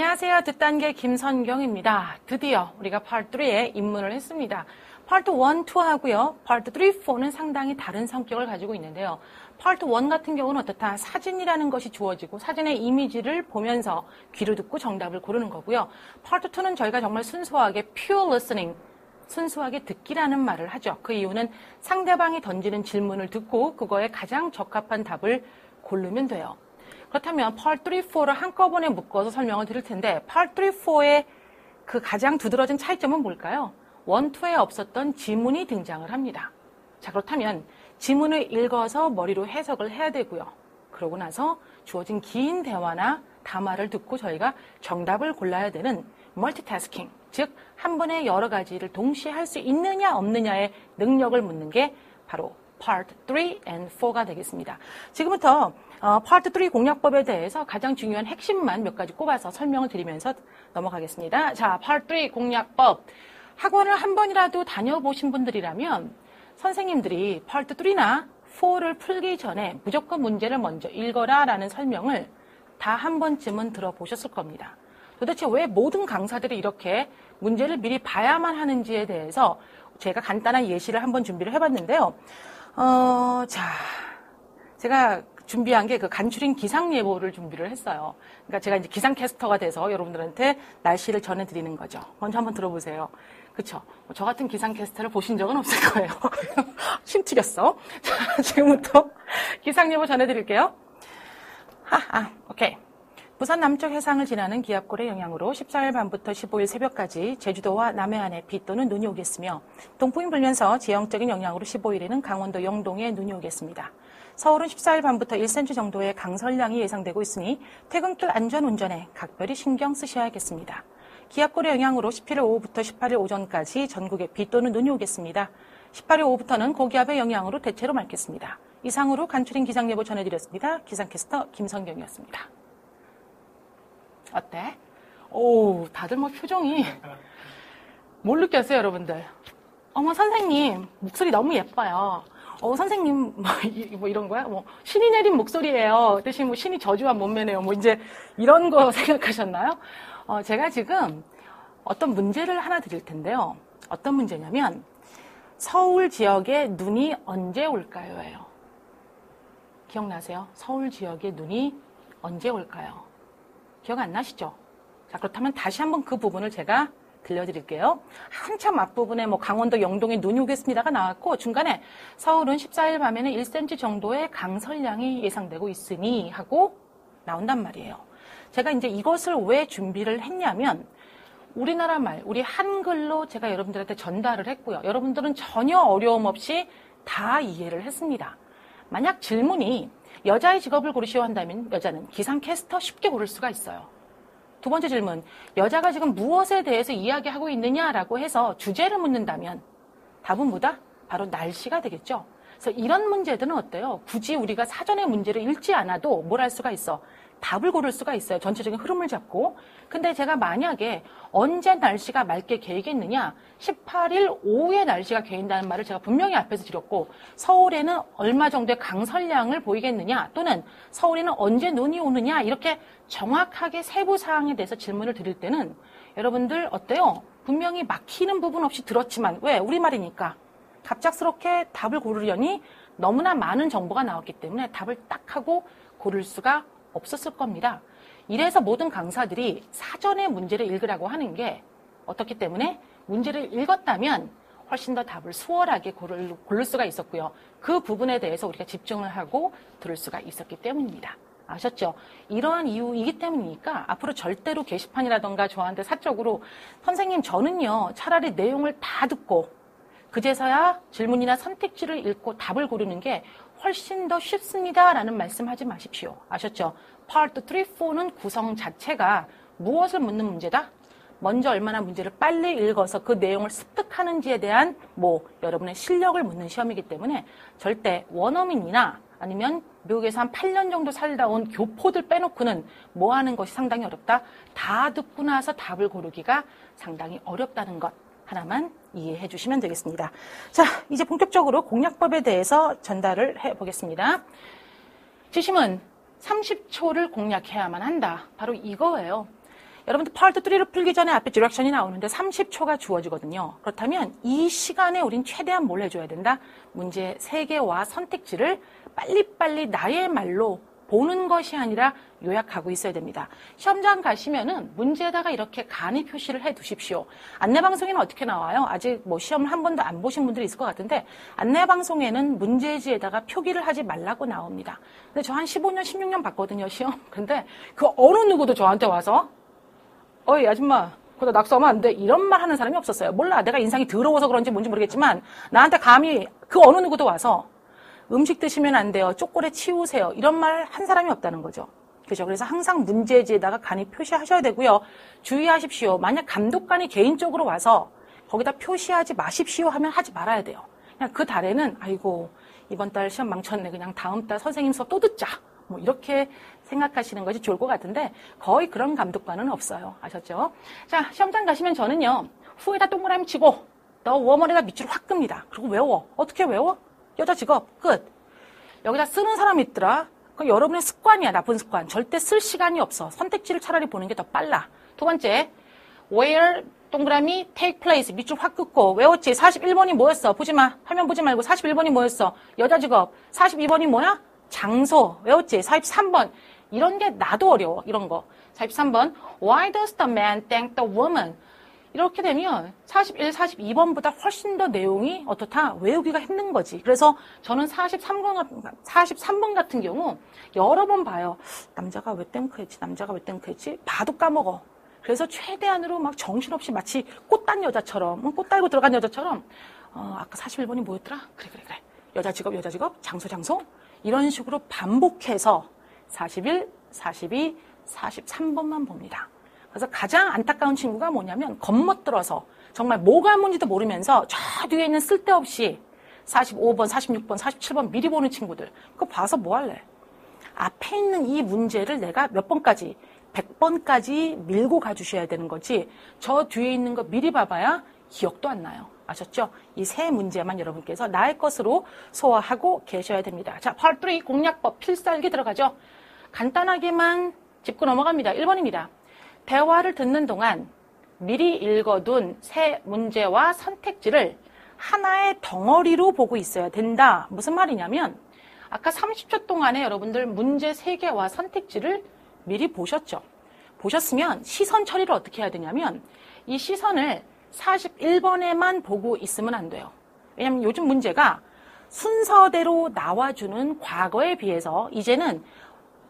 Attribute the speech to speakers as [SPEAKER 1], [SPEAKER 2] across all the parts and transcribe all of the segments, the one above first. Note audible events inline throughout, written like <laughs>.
[SPEAKER 1] 안녕하세요. 듣단계 김선경입니다. 드디어 우리가 파트 3에 입문을 했습니다. 파트 1, 2 하고요. 파트 3, 4는 상당히 다른 성격을 가지고 있는데요. 파트 1 같은 경우는 어떻다? 사진이라는 것이 주어지고 사진의 이미지를 보면서 귀로 듣고 정답을 고르는 거고요. 파트 2는 저희가 정말 순수하게 pure listening, 순수하게 듣기라는 말을 하죠. 그 이유는 상대방이 던지는 질문을 듣고 그거에 가장 적합한 답을 고르면 돼요. 그렇다면 Part 3, 4를 한꺼번에 묶어서 설명을 드릴 텐데 Part 3, 4의 그 가장 두드러진 차이점은 뭘까요? 1, 2에 없었던 지문이 등장을 합니다. 자 그렇다면 지문을 읽어서 머리로 해석을 해야 되고요. 그러고 나서 주어진 긴 대화나 담화를 듣고 저희가 정답을 골라야 되는 멀티태스킹, 즉 한 번에 여러 가지를 동시에 할 수 있느냐 없느냐의 능력을 묻는 게 바로 Part 3 and 4가 되겠습니다. 지금부터 어, Part 3 공략법에 대해서 가장 중요한 핵심만 몇 가지 꼽아서 설명을 드리면서 넘어가겠습니다. 자, Part 3 공략법. 학원을 한 번이라도 다녀보신 분들이라면 선생님들이 Part 3나 4를 풀기 전에 무조건 문제를 먼저 읽어라 라는 설명을 다 한 번쯤은 들어보셨을 겁니다. 도대체 왜 모든 강사들이 이렇게 문제를 미리 봐야만 하는지에 대해서 제가 간단한 예시를 한번 준비를 해봤는데요. 어, 자, 제가 준비한 게 그 간추린 기상 예보를 준비를 했어요. 그러니까 제가 이제 기상 캐스터가 돼서 여러분들한테 날씨를 전해드리는 거죠. 먼저 한번 들어보세요. 그쵸? 저 같은 기상 캐스터를 보신 적은 없을 거예요. <laughs> 힘 튀겼어. <laughs> 자, 지금부터 기상 예보 전해드릴게요. 하, 아, 오케이. 부산 남쪽 해상을 지나는 기압골의 영향으로 14일 밤부터 15일 새벽까지 제주도와 남해안에 비 또는 눈이 오겠으며 동풍이 불면서 지형적인 영향으로 15일에는 강원도 영동에 눈이 오겠습니다. 서울은 14일 밤부터 1cm 정도의 강설량이 예상되고 있으니 퇴근길 안전 운전에 각별히 신경 쓰셔야겠습니다. 기압골의 영향으로 17일 오후부터 18일 오전까지 전국에 비 또는 눈이 오겠습니다. 18일 오후부터는 고기압의 영향으로 대체로 맑겠습니다. 이상으로 간추린 기상예보 전해드렸습니다. 기상캐스터 김성경이었습니다. 어때? 오, 다들 뭐 표정이 <laughs> 뭘 느꼈어요, 여러분들? 어머, 선생님, 목소리 너무 예뻐요. 어, 선생님, <laughs> 뭐, 이, 뭐 이런 거야? 뭐, 신이 내린 목소리예요. 대신 뭐 신이 저주한 몸매네요. 뭐 이제 이런 거 <laughs> 생각하셨나요? 어, 제가 지금 어떤 문제를 하나 드릴 텐데요. 어떤 문제냐면, 서울 지역에 눈이 언제 올까요?예요. 기억나세요? 서울 지역에 눈이 언제 올까요? 기억 안 나시죠? 자, 그렇다면 다시 한번 그 부분을 제가 들려드릴게요. 한참 앞부분에 뭐 강원도 영동에 눈이 오겠습니다가 나왔고 중간에 서울은 14일 밤에는 1cm 정도의 강설량이 예상되고 있으니 하고 나온단 말이에요. 제가 이제 이것을 왜 준비를 했냐면 우리나라 말, 우리 한글로 제가 여러분들한테 전달을 했고요. 여러분들은 전혀 어려움 없이 다 이해를 했습니다. 만약 질문이 여자의 직업을 고르시오 한다면 여자는 기상캐스터 쉽게 고를 수가 있어요. 두 번째 질문, 여자가 지금 무엇에 대해서 이야기하고 있느냐라고 해서 주제를 묻는다면 답은 뭐다? 바로 날씨가 되겠죠. 그래서 이런 문제들은 어때요? 굳이 우리가 사전에 문제를 읽지 않아도 뭘 할 수가 있어? 답을 고를 수가 있어요. 전체적인 흐름을 잡고. 근데 제가 만약에 언제 날씨가 맑게 개이겠느냐? 18일 오후에 날씨가 개인다는 말을 제가 분명히 앞에서 드렸고 서울에는 얼마 정도의 강설량을 보이겠느냐? 또는 서울에는 언제 눈이 오느냐? 이렇게 정확하게 세부 사항에 대해서 질문을 드릴 때는 여러분들 어때요? 분명히 막히는 부분 없이 들었지만 왜? 우리말이니까. 갑작스럽게 답을 고르려니 너무나 많은 정보가 나왔기 때문에 답을 딱 하고 고를 수가 없었을 겁니다. 이래서 모든 강사들이 사전에 문제를 읽으라고 하는 게 어떻기 때문에 문제를 읽었다면 훨씬 더 답을 수월하게 고를, 고를 수가 있었고요. 그 부분에 대해서 우리가 집중을 하고 들을 수가 있었기 때문입니다. 아셨죠? 이러한 이유이기 때문이니까 앞으로 절대로 게시판이라던가 저한테 사적으로 선생님 저는요 차라리 내용을 다 듣고 그제서야 질문이나 선택지를 읽고 답을 고르는 게 훨씬 더 쉽습니다라는 말씀하지 마십시오. 아셨죠? Part 3, 4는 구성 자체가 무엇을 묻는 문제다? 먼저 얼마나 문제를 빨리 읽어서 그 내용을 습득하는지에 대한 뭐 여러분의 실력을 묻는 시험이기 때문에 절대 원어민이나 아니면 미국에서 한 8년 정도 살다 온 교포들 빼놓고는 뭐 하는 것이 상당히 어렵다? 다 듣고 나서 답을 고르기가 상당히 어렵다는 것. 하나만 이해해 주시면 되겠습니다. 자, 이제 본격적으로 공략법에 대해서 전달을 해 보겠습니다. 지심은 30초를 공략해야만 한다. 바로 이거예요. 여러분들 파트 3를 풀기 전에 앞에 디렉션이 나오는데 30초가 주어지거든요. 그렇다면 이 시간에 우린 최대한 뭘 해줘야 된다? 문제 3개와 선택지를 빨리빨리 나의 말로 보는 것이 아니라 요약하고 있어야 됩니다. 시험장 가시면은 문제에다가 이렇게 간이 표시를 해 두십시오. 안내방송에는 어떻게 나와요? 아직 뭐 시험을 한 번도 안 보신 분들이 있을 것 같은데 안내방송에는 문제지에다가 표기를 하지 말라고 나옵니다. 근데 저 한 15년, 16년 봤거든요, 시험. <laughs> 근데 그 어느 누구도 저한테 와서 어이, 아줌마, 그거 낙서하면 안 돼. 이런 말 하는 사람이 없었어요. 몰라. 내가 인상이 더러워서 그런지 뭔지 모르겠지만 나한테 감히 그 어느 누구도 와서 음식 드시면 안 돼요. 초콜릿 치우세요. 이런 말 한 사람이 없다는 거죠. 그죠? 그래서 항상 문제지에다가 간이 표시하셔야 되고요. 주의하십시오. 만약 감독관이 개인적으로 와서 거기다 표시하지 마십시오 하면 하지 말아야 돼요. 그냥 그 달에는 아이고 이번 달 시험 망쳤네. 그냥 다음 달 선생님 수업 또 듣자. 뭐 이렇게 생각하시는 것이 좋을 것 같은데 거의 그런 감독관은 없어요. 아셨죠? 자, 시험장 가시면 저는요. 후에다 동그라미 치고 너 워머리에다 밑줄을 확 끕니다. 그리고 외워. 어떻게 외워? 여자 직업 끝. 여기다 쓰는 사람이 있더라. 그 여러분의 습관이야, 나쁜 습관. 절대 쓸 시간이 없어. 선택지를 차라리 보는 게 더 빨라. 두 번째, where 동그라미 take place 밑줄 확 긋고 외웠지. 41번이 뭐였어? 보지 마. 화면 보지 말고 41번이 뭐였어? 여자 직업. 42번이 뭐야? 장소. 외웠지. 43번. 이런 게 나도 어려워. 이런 거. 43번. Why does the man thank the woman? 이렇게 되면 41, 42번보다 훨씬 더 내용이 어떻다? 외우기가 힘든 거지. 그래서 저는 43번, 43번 같은 경우 여러 번 봐요. 남자가 왜 땡크했지? 남자가 왜 땡크했지? 봐도 까먹어. 그래서 최대한으로 막 정신없이 마치 꽃단 여자처럼, 꽃 달고 들어간 여자처럼, 어, 아까 41번이 뭐였더라? 그래, 그래, 그래. 여자 직업, 여자 직업, 장소, 장소. 이런 식으로 반복해서 41, 42, 43번만 봅니다. 그래서 가장 안타까운 친구가 뭐냐면 겉멋들어서 정말 뭐가 뭔지도 모르면서 저 뒤에 있는 쓸데없이 45번, 46번, 47번 미리 보는 친구들. 그거 봐서 뭐 할래? 앞에 있는 이 문제를 내가 몇 번까지, 100번까지 밀고 가주셔야 되는 거지. 저 뒤에 있는 거 미리 봐봐야 기억도 안 나요. 아셨죠? 이 세 문제만 여러분께서 나의 것으로 소화하고 계셔야 됩니다. 자, part 3 공략법 필살기 들어가죠. 간단하게만 짚고 넘어갑니다. 1번입니다. 대화를 듣는 동안 미리 읽어둔 새 문제와 선택지를 하나의 덩어리로 보고 있어야 된다. 무슨 말이냐면 아까 30초 동안에 여러분들 문제 3개와 선택지를 미리 보셨죠. 보셨으면 시선 처리를 어떻게 해야 되냐면 이 시선을 41번에만 보고 있으면 안 돼요. 왜냐하면 요즘 문제가 순서대로 나와주는 과거에 비해서 이제는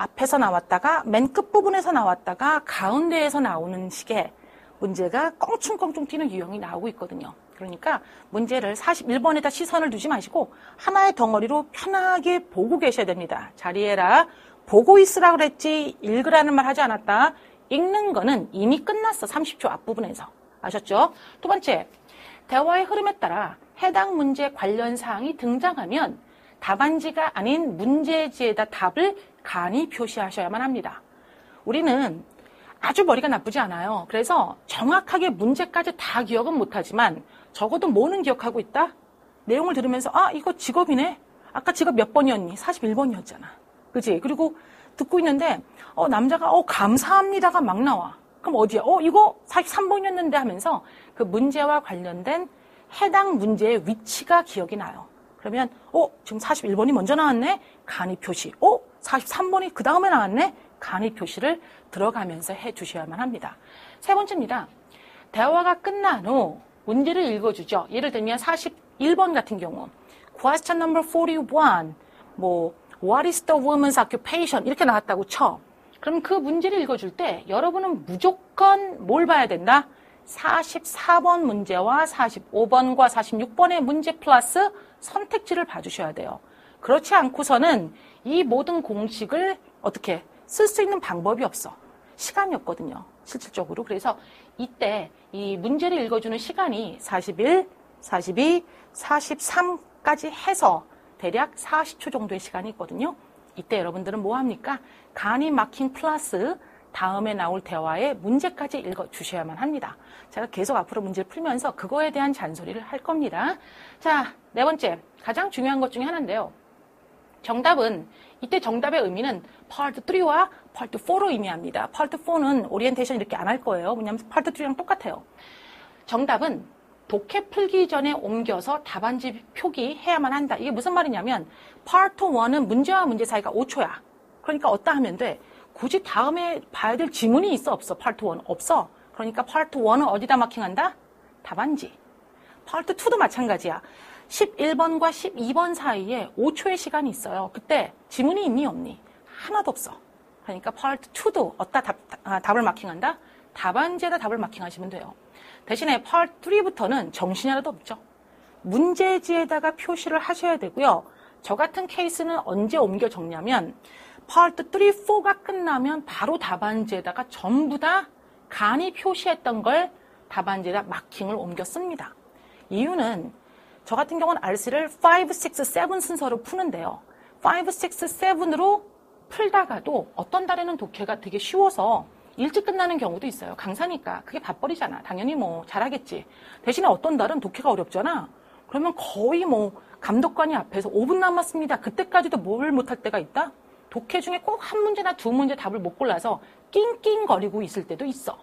[SPEAKER 1] 앞에서 나왔다가 맨 끝부분에서 나왔다가 가운데에서 나오는 식의 문제가 껑충껑충 튀는 유형이 나오고 있거든요. 그러니까 문제를 41번에다 시선을 두지 마시고 하나의 덩어리로 편하게 보고 계셔야 됩니다. 자리에라 보고 있으라 그랬지 읽으라는 말 하지 않았다. 읽는 거는 이미 끝났어. 30초 앞부분에서. 아셨죠? 두 번째, 대화의 흐름에 따라 해당 문제 관련 사항이 등장하면 답안지가 아닌 문제지에다 답을 간이 표시하셔야만 합니다. 우리는 아주 머리가 나쁘지 않아요. 그래서 정확하게 문제까지 다 기억은 못하지만 적어도 뭐는 기억하고 있다? 내용을 들으면서 아 이거 직업이네. 아까 직업 몇 번이었니? 41번이었잖아. 그지? 그리고 듣고 있는데 어 남자가 어 감사합니다가 막 나와. 그럼 어디야? 어 이거 43번이었는데 하면서 그 문제와 관련된 해당 문제의 위치가 기억이 나요. 그러면 어 지금 41번이 먼저 나왔네. 간이 표시. 어 43번이 그 다음에 나왔네? 간이 표시를 들어가면서 해 주셔야만 합니다. 세 번째입니다. 대화가 끝난 후 문제를 읽어주죠. 예를 들면 41번 같은 경우 question number 41 뭐 what is the woman's occupation 이렇게 나왔다고 쳐. 그럼 그 문제를 읽어줄 때 여러분은 무조건 뭘 봐야 된다? 44번 문제와 45번과 46번의 문제 플러스 선택지를 봐주셔야 돼요. 그렇지 않고서는 이 모든 공식을 어떻게 쓸 수 있는 방법이 없어. 시간이 없거든요. 실질적으로. 그래서 이때 이 문제를 읽어주는 시간이 41, 42, 43까지 해서 대략 40초 정도의 시간이 있거든요. 이때 여러분들은 뭐 합니까? 간이 막힌 플러스 다음에 나올 대화에 문제까지 읽어 주셔야만 합니다. 제가 계속 앞으로 문제를 풀면서 그거에 대한 잔소리를 할 겁니다. 자, 네 번째. 가장 중요한 것 중에 하나인데요. 정답은 이때 정답의 의미는 part 3와 파트 4로 의미합니다. 파트 4는 오리엔테이션 이렇게 안 할 거예요. 왜냐하면 파트 3랑 똑같아요. 정답은 독해 풀기 전에 옮겨서 답안지 표기해야만 한다. 이게 무슨 말이냐면 파트 1은 문제와 문제 사이가 5초야. 그러니까 어따 하면 돼. 굳이 다음에 봐야 될 지문이 있어 없어? 파트 1 없어. 그러니까 파트 1은 어디다 마킹한다? 답안지. 파트 2도 마찬가지야. 11번과 12번 사이에 5초의 시간이 있어요. 그때 지문이 있니 없니? 하나도 없어. 그러니까 파트 2도 어디다 답, 아, 답을 마킹한다? 답안지에다 답을 마킹하시면 돼요. 대신에 파트 3부터는 정신이 하나도 없죠. 문제지에다가 표시를 하셔야 되고요. 저 같은 케이스는 언제 옮겨 적냐면 파트 3, 4가 끝나면 바로 답안지에다가 전부 다 간이 표시했던 걸 답안지에다 마킹을 옮겨 씁니다. 이유는 저 같은 경우는 RC를 5, 6, 7 순서로 푸는데요. 5, 6, 7으로 풀다가도 어떤 달에는 독해가 되게 쉬워서 일찍 끝나는 경우도 있어요. 강사니까 그게 밥벌이잖아. 당연히 뭐 잘하겠지. 대신에 어떤 달은 독해가 어렵잖아. 그러면 거의 뭐 감독관이 앞에서 5분 남았습니다. 그때까지도 뭘 못할 때가 있다? 독해 중에 꼭 한 문제나 두 문제 답을 못 골라서 낑낑거리고 있을 때도 있어.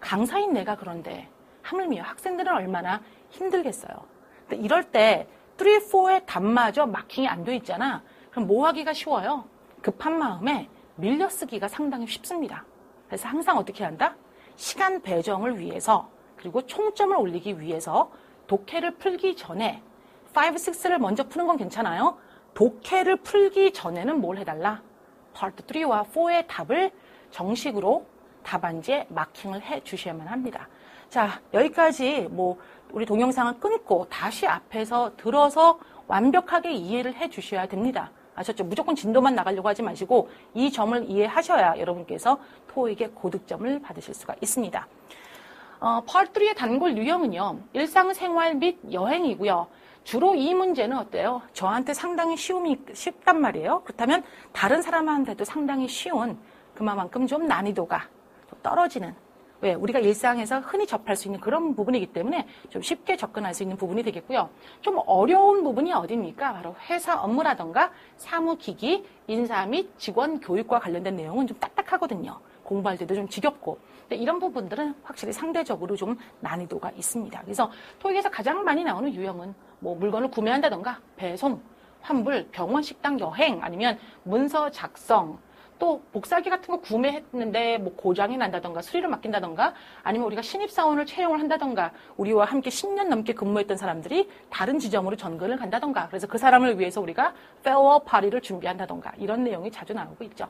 [SPEAKER 1] 강사인 내가 그런데 하물며 학생들은 얼마나 힘들겠어요. 근데 이럴 때 3, 4의 답마저 마킹이 안 돼 있잖아. 그럼 뭐 하기가 쉬워요? 급한 마음에 밀려 쓰기가 상당히 쉽습니다. 그래서 항상 어떻게 한다? 시간 배정을 위해서 그리고 총점을 올리기 위해서 독해를 풀기 전에 5, 6를 먼저 푸는 건 괜찮아요. 독해를 풀기 전에는 뭘 해달라? 파트 3와 4의 답을 정식으로 답안지에 마킹을 해 주셔야만 합니다. 자, 여기까지 뭐 우리 동영상을 끊고 다시 앞에서 들어서 완벽하게 이해를 해 주셔야 됩니다. 아셨죠? 무조건 진도만 나가려고 하지 마시고 이 점을 이해하셔야 여러분께서 토익의 고득점을 받으실 수가 있습니다. 어, 파트 3의 단골 유형은요. 일상생활 및 여행이고요. 주로 이 문제는 어때요? 저한테 상당히 쉬움이 쉽단 말이에요. 그렇다면 다른 사람한테도 상당히 쉬운 그만큼 좀 난이도가 좀 떨어지는 왜? 우리가 일상에서 흔히 접할 수 있는 그런 부분이기 때문에 좀 쉽게 접근할 수 있는 부분이 되겠고요. 좀 어려운 부분이 어디입니까? 바로 회사 업무라던가 사무기기, 인사 및 직원 교육과 관련된 내용은 좀 딱딱하거든요. 공부할 때도 좀 지겹고. 이런 부분들은 확실히 상대적으로 좀 난이도가 있습니다. 그래서 토익에서 가장 많이 나오는 유형은 뭐 물건을 구매한다던가 배송, 환불, 병원 식당 여행, 아니면 문서 작성, 또 복사기 같은 거 구매했는데 뭐 고장이 난다던가 수리를 맡긴다던가 아니면 우리가 신입사원을 채용을 한다던가 우리와 함께 10년 넘게 근무했던 사람들이 다른 지점으로 전근을 간다던가 그래서 그 사람을 위해서 우리가 페어 파리를 준비한다던가 이런 내용이 자주 나오고 있죠.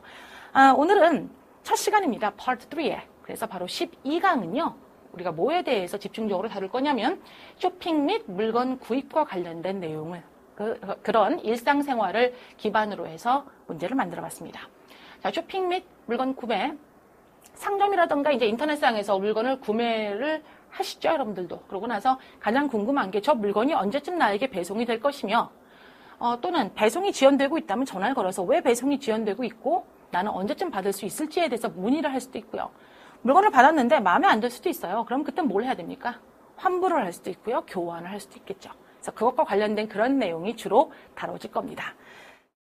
[SPEAKER 1] 아, 오늘은 첫 시간입니다. 파트 3에. 그래서 바로 12강은요. 우리가 뭐에 대해서 집중적으로 다룰 거냐면 쇼핑 및 물건 구입과 관련된 내용을 그, 그런 일상생활을 기반으로 해서 문제를 만들어 봤습니다. 자, 쇼핑 및 물건 구매. 상점이라던가 이제 인터넷상에서 물건을 구매를 하시죠, 여러분들도. 그러고 나서 가장 궁금한 게 저 물건이 언제쯤 나에게 배송이 될 것이며, 어, 또는 배송이 지연되고 있다면 전화를 걸어서 왜 배송이 지연되고 있고, 나는 언제쯤 받을 수 있을지에 대해서 문의를 할 수도 있고요. 물건을 받았는데 마음에 안 들 수도 있어요. 그럼 그때 뭘 해야 됩니까? 환불을 할 수도 있고요. 교환을 할 수도 있겠죠. 그래서 그것과 관련된 그런 내용이 주로 다뤄질 겁니다.